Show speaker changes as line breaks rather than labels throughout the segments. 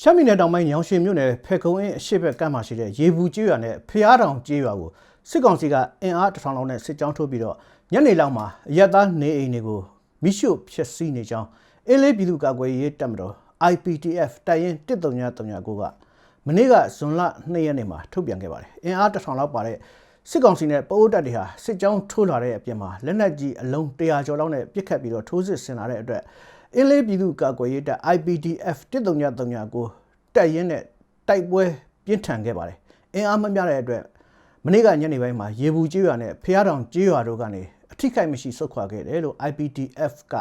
ရှမ်းပြည်နယ်တောင်ပိုင်းညောင်ရွှေမြို့နယ်ဖဲကုံအင်းအရှိဘက်ကမ်းမှာရှိတဲ့ရေဘူးကျေးရွာနဲ့ဖျားတောင်ကျေးရွာကိုစစ်ကောင်စီကအင်အားတစ်ထောင်လောက်နဲ့စစ်ကြောင်းထိုးပြီးတော့ညနေလောက်မှာအရက်သားနေအိမ်တွေကိုမိရှို့ဖျက်ဆီးနေကြောင်းအင်းလေးပြည်သူ့ကာကွယ်ရေးတပ်မတော် IPTF တပ်ရင်း13939ကမနေ့ကဇွန်လ2ရက်နေ့မှာထုတ်ပြန်ခဲ့ပါတယ်အင်အားတစ်ထောင်လောက်ပါတဲ့စစ်ကောင်စီနဲ့ပအိုးတပ်တွေဟာစစ်ကြောင်းထိုးလာတဲ့အပြင်မှာလက်နက်ကြီးအလုံး100ကျော်လောက်နဲ့ပစ်ခတ်ပြီးတော့ထိုးစစ်ဆင်လာတဲ့အတွက် အင်းလေးပြည်သူ့ကာကွယ်ရေးတပ် IPDF 13939တပ်ရင်းနဲ့တိုက်ပွဲပြင်းထန်ခဲ့ပါတယ်အင်အားမမျှတဲ့အတွက်မနေ့ကညနေပိုင်းမှာရေဘူးကျေးရွာနဲ့ဖျားတောင်ကျေးရွာတို့ကနေအထိခိုက်မရှိဆုတ်ခွာခဲ့တယ်လို့ IPDF က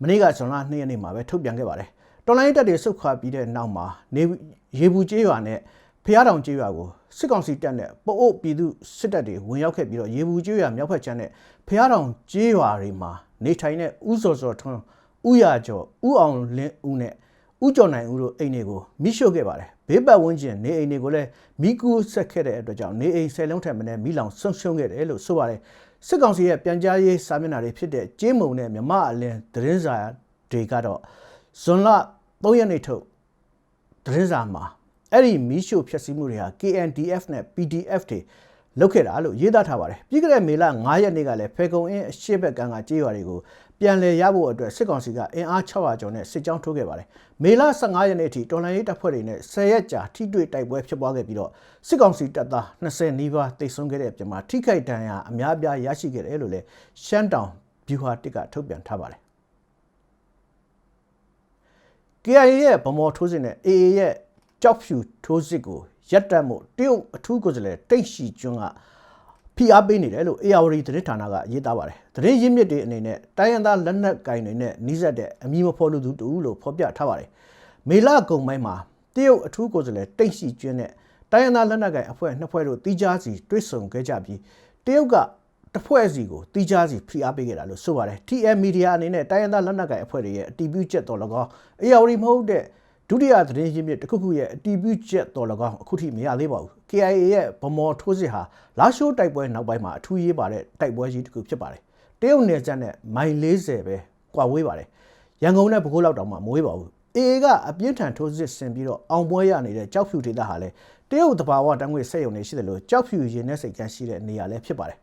မနေ့ကဇွန်လ2ရက်နေ့မှာပဲထုတ်ပြန်ခဲ့ပါတယ်တော်လိုင်းတပ်တွေဆုတ်ခွာပြီးတဲ့နောက်မှာနေရေဘူးကျေးရွာနဲ့ဖျားတောင်ကျေးရွာကိုစစ်ကောင်စီတပ်နဲ့ပအို့ပြည်သူစစ်တပ်တွေဝင်ရောက်ခဲ့ပြီးတော့ရေဘူးကျေးရွာမြောက်ဘက်ခြမ်းနဲ့ဖျားတောင်ကျေးရွာတွေမှာနေထိုင်တဲ့ဥစော်စော်ထွန်း ဥရကျော်ဥအောင်လင်းဦးနဲ့ဥကျော်နိုင်ဦးတို့အိမ်တွေကိုမိရှို့ခဲ့ပါတယ်ဘေးပတ်ဝန်းကျင်နေအိမ်တွေကိုလည်းမိကူးဆက်ခဲ့တဲ့အတွက်ကြောင့်နေအိမ်ဆယ်လုံးထက်မနည်းမိလောင်ဆုံးရှုံးခဲ့တယ်လို့ဆိုပါတယ်စစ်ကောင်စီရဲ့ပြန်ကြားရေးစာမျက်နှာတွေဖြစ်တဲ့ကျေးမုံနဲ့မြမအလင်းသတင်းစာတွေကတော့ဇွန်လ3ရက်နေ့ထုတ်သတင်းစာမှာအဲ့ဒီမီးရှို့ဖျက်ဆီးမှုတွေဟာ KNDF နဲ့ PDF တွေ လုပ်ခဲ့တာလို့ရေးသားထားပါတယ်ပြီးခဲ့တဲ့မေလ9ရက်နေ့ကလည်းဖေကုံအင်းအရှိဘက်ကန်းကကြေးရွာတွေကိုပြန်လည်ရဖို့အတွက်စစ်ကောင်စီကအင်အား600ကျော်နဲ့စစ်ကြောင်းထိုးခဲ့ပါတယ်မေလ15ရက်နေ့အထိတော်လှန်ရေးတပ်ဖွဲ့တွေနဲ့10ရက်ကြာထိတွေ့တိုက်ပွဲဖြစ်ပွားခဲ့ပြီးတော့စစ်ကောင်စီတပ်သား20နီးပါးတိတ်ဆုံးခဲ့တဲ့အပြင်မှာထိခိုက်ဒဏ်ရာအများအပြားရရှိခဲ့တယ်လို့လည်းရှမ်းတောင်ဗျူဟာတစ်ကထုတ်ပြန်ထားပါတယ် KIA ရဲ့ဗမော်ထိုးစစ်နဲ့ AA ရဲ့ကြောက်ဖြူထိုးစစ်ကို ရပ်တန့်မှုတရုတ်အထူးကိုယ်စားလှယ်တိတ်ရှိကျွန်းကဖိအားပေးနေတယ်လို့ ARD သတင်းဌာနကရေးသားပါတယ်။သတင်းရင်းမြစ်တွေအနေနဲ့တိုင်းရင်းသားလက်နက်ကင်တွေနဲ့နှီးစပ်တဲ့အမည်မဖော်လို့သူတူလို့ဖော်ပြထားပါတယ်။မေလကုံပိုင်းမှာတရုတ်အထူးကိုယ်စားလှယ်တိတ်ရှိကျွန်းနဲ့တိုင်းရင်းသားလက်နက်ကင်အဖွဲ့နှစ်ဖွဲ့တို့တီးခြားစီတွေ့ဆုံခဲ့ကြပြီးတရုတ်ကတစ်ဖွဲ့စီကိုတီးခြားစီဖိအားပေးခဲ့တာလို့ဆိုပါတယ် TM Media အနေနဲ့တိုင်းရင်းသားလက်နက်ကိုင်အဖွဲ့တွေရဲ့အတီးပြုချက်တော်၎င်း ARD မဟုတ်တဲ့ ဒုတိယသတင်းရင်းမြစ်တစ်ခုခုရဲ့အတီးပြုချက်တော်၎င်းအခုထိမရသေးပါဘူး KIA ရဲ့ဗမော်ထိုးစစ်ဟာလာရှိုးတိုက်ပွဲနောက်ပိုင်းမှာအထူးရေးပါတဲ့တိုက်ပွဲကြီးတစ်ခုဖြစ်ပါတယ်တရုတ်နယ်စပ်နဲ့မိုင်40ပဲကွာဝေးပါတယ်ရန်ကုန်နဲ့ပဲခူးလောက်တောင်မှမဝေးပါဘူး AA ကအပြင်းထန်ထိုးစစ်ဆင်ပြီးတော့အောင်ပွဲရနေတဲ့ကြောက်ဖြူဒေသဟာလည်းတရုတ်တဘာဝတန်းငွေစက်ရုံတွေရှိတယ်လို့ကြောက်ဖြူရင်နဲ့စိတ်ကန်းရှိတဲ့နေရာလည်းဖြစ်ပါတယ်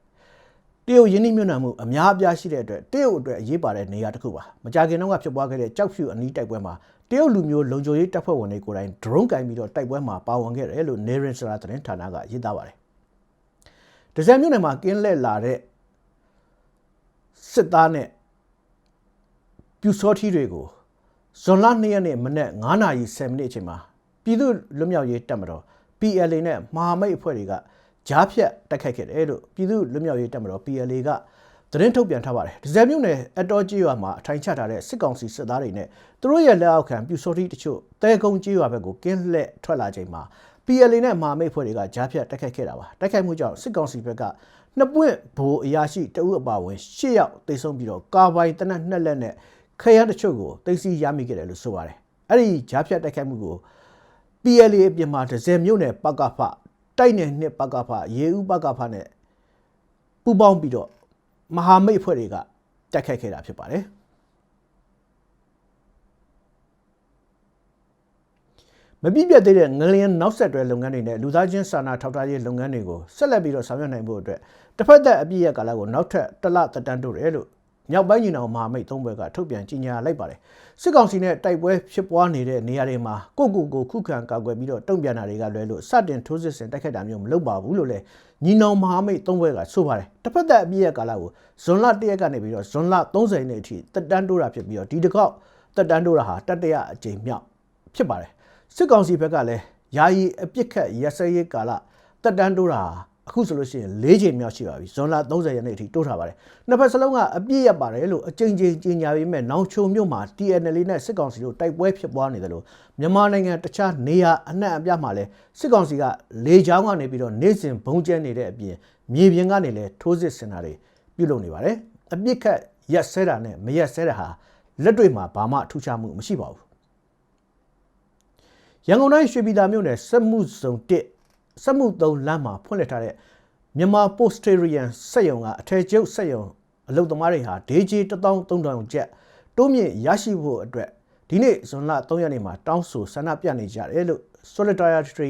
တရုတ်ယင်းနှိမ့်ညွန့်နှံမှုအများအပြားရှိတဲ့အတွက်တရုတ်အတွက်အရေးပါတဲ့နေရာတစ်ခုပါမကြခင်တုန်းကဖြစ်ပွားခဲ့တဲ့ကြောက်ဖြူအနီးတိုက်ပွဲမှာ တရုတ်လူမျိုးလုံခြုံရေးတပ်ဖွဲ့ဝင်တွေကိုယ်တိုင်ဒရုန်းကင်ပြီးတော့တိုက်ပွဲမှာပါဝင်ခဲ့တယ်လို့နေရင်စရာသတင်းဌာနကရေးသားပါတယ်ဒဇယ်မြို့နယ်မှာကင်းလက်လာတဲ့စစ်သားနဲ့ပြူစောထီတွေကိုဇွန်လ2ရက်နေ့မနက်9:10မိနစ်အချိန်မှာပြည်သူ့လွတ်မြောက်ရေးတပ်မတော် PLA နဲ့မဟာမိတ်အဖွဲ့တွေကကြားဖြတ်တိုက်ခိုက်ခဲ့တယ်လို့ပြည်သူ့လွတ်မြောက်ရေးတပ်မတော် PLA က သတင်းထုတ်ပြန်ထားပါတယ်။ဒီဇယ်မြို့နယ်အတော်ကြီးရွာမှာအထိုင်ချထားတဲ့စစ်ကောင်စီစစ်သားတွေနဲ့သူတို့ရဲ့လက်အောက်ခံပြူစောတိတချို့တဲကုန်းကြီးရွာဘက်ကိုကင်းလှည့်ထွက်လာချိန်မှာ PLA နဲ့မဟာမိတ်ဖွဲ့တွေကကြားဖြတ်တိုက်ခိုက်ခဲ့တာပါ။တိုက်ခိုက်မှုကြောင့်စစ်ကောင်စီဘက်ကနှစ်ပွင့်ဘိုးအရာရှိတအုပ်အပါဝင်၈ယောက်တိတ်ဆုံးပြီးတော့ကာဘိုင်တနက်နှစ်လက်နဲ့ခရမ်းတချို့ကိုတိတ်စီရမိခဲ့တယ်လို့ဆိုပါတယ်။အဲ့ဒီကြားဖြတ်တိုက်ခိုက်မှုကို PLA အပြင်မှာဒဇယ်မြို့နယ်ပကဖတိုက်နယ်နှစ်ပကဖရေဦးပကဖနဲ့ပူပေါင်းပြီးတော့ မဟာမိတ်အဖွဲ့တွေကတိုက်ခိုက်ခဲ့တာဖြစ်ပါတယ်မပြည့်ပြတ်သေးတဲ့ငလျင်နောက်ဆက်တွဲလုပ်ငန်းတွေနဲ့လူသားချင်းစာနာထောက်ထားရေးလုပ်ငန်းတွေကိုဆက်လက်ပြီးတော့ဆောင်ရွက်နိုင်ဖို့အတွက်တစ်ဖက်သက်အပြည့်ရကာလကိုနောက်ထပ်တစ်လသက်တမ်းတိုးတယ်လို့ မြောက်ပိုင်းညီနောင်မဟာမိတ်သုံးဘွဲကထုတ်ပြန်ကြေညာလိုက်ပါတယ်စစ်ကောင်စီနဲ့တိုက်ပွဲဖြစ်ပွားနေတဲ့နေရာတွေမှာကိုကိုကိုခုခံကာကွယ်ပြီးတော့တုံ့ပြန်တာတွေကလွဲလို့စတင်ထိုးစစ်ဆင်တိုက်ခိုက်တာမျိုးမလုပ်ပါဘူးလို့လည်းညီနောင်မဟာမိတ်သုံးဘွဲကဆိုပါတယ်တစ်ဖက်သက်အပြည့်ရကာလကိုဇွန်လ1ရက်ကနေပြီးတော့ဇွန်လ30ရက်နေ့အထိတက်တန်းတိုးတာဖြစ်ပြီးတော့ဒီတစ်ခေါက်တက်တန်းတိုးတာဟာတတရအကြိမ်မြောက်ဖြစ်ပါတယ်စစ်ကောင်စီဘက်ကလည်းယာယီအပြစ်ခတ်ရစရေးကာလတက်တန်းတိုးတာ အခုဆိုလို့ရှိရင်၄ချိန်မြောက်ရှိပါပြီဇွန်လ30ရက်နေ့အထိတိုးထားပါတယ်နှစ်ဖက်စလုံးကအပြည့်ရပါတယ်လို့အကြိမ်ကြိမ်ကြီးညာပြီးမဲ့နောင်ချုံမြို့မှာ TNL နဲ့စစ်ကောင်စီတို့တိုက်ပွဲဖြစ်ပွားနေတယ်လို့မြန်မာနိုင်ငံတခြားနေရာအနှံ့အပြားမှာလည်းစစ်ကောင်စီကလေကြောင်းကနေပြီးတော့နေစဉ်ဘုံကျဲနေတဲ့အပြင်မြေပြင်ကနေလည်းထိုးစစ်ဆင်တာတွေပြုလုပ်နေပါတယ်အပြစ်ခတ်ရက်ဆဲတာနဲ့မရက်ဆဲတာဟာလက်တွေ့မှာဘာမှထူးခြားမှုမရှိပါဘူးရန်ကုန်တိုင်းရွှေပြည်သာမြို့နယ်စက်မှုစုံ1 စက်မှုသုံးလမ်းမှာဖွင့်လှစ်ထားတဲ့မြန်မာ Posterian စက်ရုံကအထည်ကျုပ်စက်ရုံအလုပ်သမားတွေဟာဒေဂျီ13000ကျပ်တိုးမြင့်ရရှိဖို့အတွက်ဒီနေ့ဇွန်လ3ရက်နေ့မှာတောင်းဆိုဆန္ဒပြနေကြတယ်လို့ Solidarity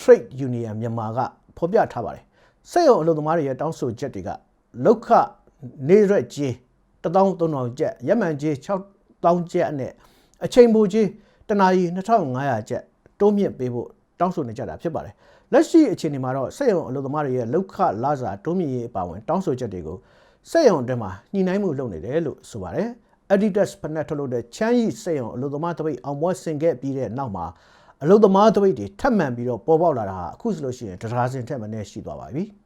Trade Union မြန်မာကဖော်ပြထားပါတယ်။စက်ရုံအလုပ်သမားတွေရဲ့တောင်းဆိုချက်တွေကလောက်ခနေရက်ကြီး13000ကျပ်ရမှန်ကြီး6000ကျပ်နဲ့အချိန်ပိုကြီးတနာရီ2500ကျပ်တိုးမြင့်ပေးဖို့တောင်းဆိုနေကြတာဖြစ်ပါတယ်။ လက်ရှိအခြေအနေမှာတော့စက်ရုံအလုပ်သမားတွေရဲ့လောက်ခလာစာတိုးမြင့်ရေးအပါအဝင်တောင်းဆိုချက်တွေကိုစက်ရုံအတွင်းမှာညှိနှိုင်းမှုလုပ်နေတယ်လို့ဆိုပါတယ်။ Adidas ဖက်နက်ထုတ်လုပ်တဲ့ချမ်းရီစက်ရုံအလုပ်သမားတပိတ်အောင်ပွဲဆင်ခဲ့ပြီးတဲ့နောက်မှာအလုပ်သမားတပိတ်တွေထပ်မံပြီးတော့ပေါ်ပေါက်လာတာဟာအခုဆိုလို့ရှိရင်တရားစင်ထက်မနည်းရှိသွားပါပြီ။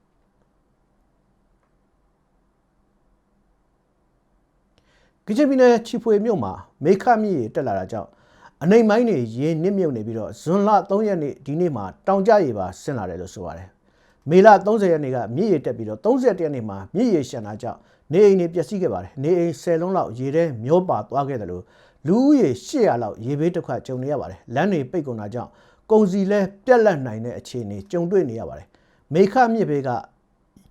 ကချင်ပြည်နယ်ချီဖွေမြို့မှာမေခမြစ်ရေတက်လာတာကြောင့် အနေမိုင်းတွေရေနစ်မြုပ်နေပြီးတော့ဇွန်လ3ရက်နေ့ဒီနေ့မှာတောင်ကျရေပါဆင်းလာတယ်လို့ဆိုပါတယ်။မေလ30ရက်နေ့ကမြစ်ရေတက်ပြီးတော့31ရက်နေ့မှာမြစ်ရေရှမ်းလာကြောင့်နေအိမ်တွေပျက်စီးခဲ့ပါတယ်။နေအိမ်10လုံးလောက်ရေထဲမျောပါသွားခဲ့တယ်လို့လူဦးရေ800လောက်ရေဘေးတစ်ခါကြုံနေရပါတယ်။လမ်းတွေပိတ်ကုန်တာကြောင့်ကုန်စည်လဲပြက်လက်နိုင်တဲ့အခြေအနေကြုံတွေ့နေရပါတယ်။မေခမြစ်ဘေးက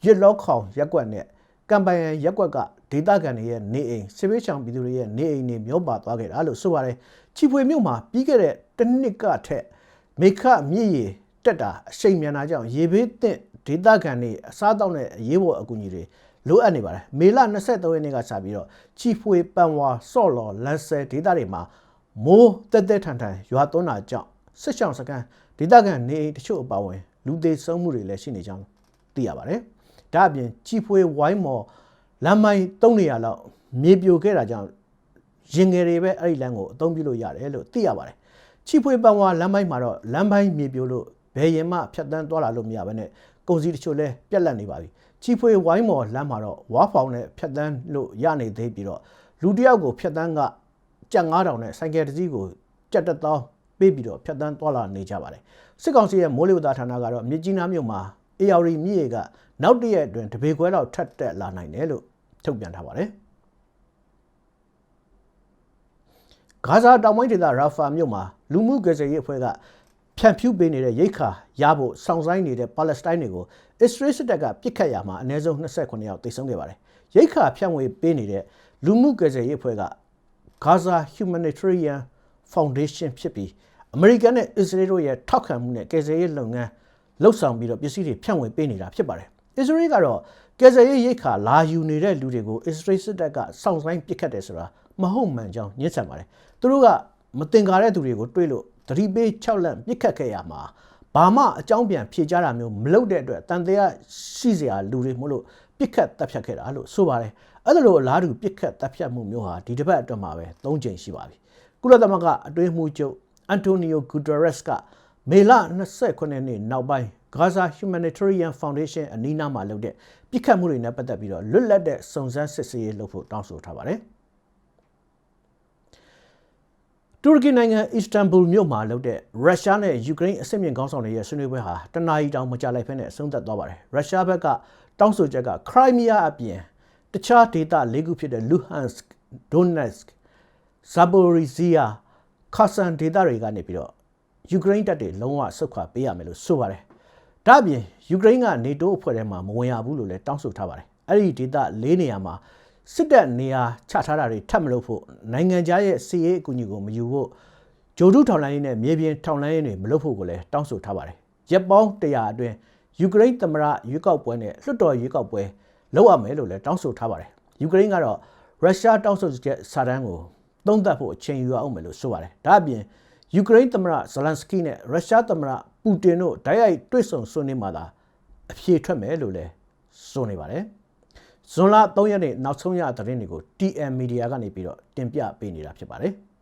ရစ်လောခေါင်ရက်ကွက်နဲ့ ကံပိုင်ရက်ကွက်ကဒေသခံတွေရဲ့နေအိမ်စစ်ပေးချောင်ပြည်သူတွေရဲ့နေအိမ်တွေမျောပါသွားခဲ့တာလို့ဆိုပါတယ်ချီဖွေမြို့မှာပြီးခဲ့တဲ့တစ်နှစ်ကထက်မေခမြစ်ရေတက်တာအရှိန်မြန်တာကြောင့်ရေဘေးသင့်ဒေသခံတွေအစားတောက်တဲ့အရေးပေါ်အကူအညီတွေလိုအပ်နေပါတယ်မေလ23ရက်နေ့ကစပြီးတော့ချီဖွေပန်ဝါဆော့လော်လန်ဆယ်ဒေသတွေမှာမိုးတက်တက်ထန်ထန်ရွာသွန်းတာကြောင့်စစ်ဆောင်စကန်ဒေသခံနေအိမ်တချို့အပါအဝင်လူသေးဆုံးမှုတွေလည်းရှိနေကြောင်းသိရပါတယ် ဒါအပြင်ချီဖွေဝိုင်းမော်လမ်းမိုင်း300လောက်မြေပြိုခဲ့တာကြောင့်ရင်ငယ်တွေပဲအဲ့ဒီလမ်းကိုအသုံးပြုလို့ရတယ်လို့သိရပါတယ်ချီဖွေပန်ဝါလမ်းမိုင်းမှာတော့လမ်းပိုင်းမြေပြိုလို့ဘယ်ရင်မှဖြတ်တန်းသွားလာလို့မရဘဲနဲ့ကုန်စည်တချို့လဲပြက်လက်နေပါပြီချီဖွေဝိုင်းမော်လမ်းမှာတော့ဝါဖောင်နဲ့ဖြတ်တန်းလို့ရနေသေးပြီးတော့လူတယောက်ကိုဖြတ်တန်းကကြက်9000နဲ့ဆိုင်ကယ်တစ်စီးကိုကြက်1000ပေးပြီးတော့ဖြတ်တန်းသွားလာနေကြပါတယ်စစ်ကောင်စီရဲ့မိုးလေဝသဌာနကတော့မြစ်ကြီးနားမြို့မှာ အေယာရီမြစ်ရေကနောက်တရက်အတွင်းတပေခွဲလောက်ထပ်တက်လာနိုင်တယ်လို့ထုတ်ပြန်ထားပါတယ်ဂါဇာတောင်ပိုင်းဒေသရာဖာမြို့မှာလူမှုကယ်ဆယ်ရေးအဖွဲ့ကဖြန့်ဖြူးပေးနေတဲ့ရိတ်ခါရဖို့စောင့်ဆိုင်းနေတဲ့ပါလက်စတိုင်းတွေကိုအစ္စရေးစစ်တပ်ကပစ်ခတ်ရမှာအနည်းဆုံး29ယောက်သေဆုံးခဲ့ပါတယ်။ရိတ်ခါဖြန့်ဝေပေးနေတဲ့လူမှုကယ်ဆယ်ရေးအဖွဲ့က Gaza Humanitarian Foundation ဖြစ်ပြီးအမေရိကန်နဲ့အစ္စရေးတို့ရဲ့ထောက်ခံမှုနဲ့ကယ်ဆယ်ရေးလုပ်ငန်း လှုပ်ဆောင်ပြီးတော့ပစ္စည်းတွေဖြန့်ဝေပေးနေတာဖြစ်ပါတယ်။အစ္စရေးကတော့ကယ်ဆယ်ရေးရိတ်ခါလာယူနေတဲ့လူတွေကိုအစ္စရေးစစ်တပ်ကစောင့်ဆိုင်းပစ်ခတ်တယ်ဆိုတာမဟုတ်မှန်ကြောင်းညှစ်ဆန်ပါတယ်။သူတို့ကမတင်ကားတဲ့သူတွေကိုတွေးလို့သတိပေး6လက်ပစ်ခတ်ခဲ့ရမှာဘာမှအကြောင်းပြန်ဖြေကြတာမျိုးမလုပ်တဲ့အတွက်တန်တရားရှိစရာလူတွေမလို့ပြစ်ခတ်တပ်ဖြတ်ခဲ့တာလို့ဆိုပါတယ်အဲ့ဒါလိုအလားတူပြစ်ခတ်တပ်ဖြတ်မှုမျိုးဟာဒီတစ်ပတ်အတွက်မှာပဲ၃ချိန်ရှိပါပြီကုလသမဂ္ဂအတွင်းမှုချုပ်အန်တိုနီယိုဂူတရက်စ်က မေလ29ရက်နေ့နောက်ပိုင်း Gaza Humanitarian Foundation အနီးနားမှာလုပ်တဲ့ပြစ်ခတ်မှုတွေနဲ့ပတ်သက်ပြီးတော့လွတ်လပ်တဲ့စုံစမ်းစစ်ဆေးရေးလုပ်ဖို့တောင်းဆိုထားပါတယ်တူရကီနိုင်ငံအစ္စတန်ဘူလ်မြို့မှာလုပ်တဲ့ရုရှားနဲ့ယူကရိန်းအဆင့်မြင့်ခေါင်းဆောင်တွေရဲ့ဆွေးနွေးပွဲဟာတနအီတောင်မကြလိုက်ဖက်နဲ့အဆုံးသတ်သွားပါတယ်။ရုရှားဘက်ကတောင်းဆိုချက်ကခရိုင်းမီးယားအပြင်တခြားဒေသ၄ခုဖြစ်တဲ့လူဟန်စကဒိုနက်စကဇာပိုရီဇီယာခါဆန်ဒေသတွေကနေပြီးတော့ ယူကရိန်းတပ်တွေလုံးဝဆုတ်ခွာပေးရမယ်လို့ဆိုပါတယ်။ဒါ့အပြင်ယူကရိန်းကနေတိုးအဖွဲ့ထဲမှာမဝင်ရဘူးလို့လည်းတောင်းဆိုထားပါတယ်။အဲ့ဒီဒေသ၄နေရာမှာစစ်တပ်နေရာချထားတာတွေထပ်မလုပ်ဖို့နိုင်ငံခြားရဲ့စီရေးအကူအညီကိုမယူဖို့ဂျိုဒုထောင်လိုင်းရေးနဲ့မြေပြင်ထောင်လိုင်းရေးတွေမလုပ်ဖို့ကိုလည်းတောင်းဆိုထားပါတယ်။ရက်ပေါင်း100အတွင်းယူကရိန်းသမ္မတရွေးကောက်ပွဲနဲ့လွှတ်တော်ရွေးကောက်ပွဲလုပ်ရမယ်လို့လည်းတောင်းဆိုထားပါတယ်။ယူကရိန်းကတော့ရုရှားတောင်းဆိုချက်စာတမ်းကိုသုံးသပ်ဖို့အချိန်ယူအောင်မယ်လို့ဆိုပါတယ်။ဒါအပြင် ယူကရိန်းသမ္မတဇလန်စကီနဲ့ရုရှားသမ္မတပူတင်တို့တိုက်ရိုက်တွေ့ဆုံဆွေးနွေးမှသာအဖြေထွက်မယ်လို့လည်းဆိုနေပါတယ်။ဇွန်လ3ရက်နေ့နောက်ဆုံးရသတင်းတွေကို TM Media ကနေပြီးတော့တင်ပြပေးနေတာဖြစ်ပါတယ်။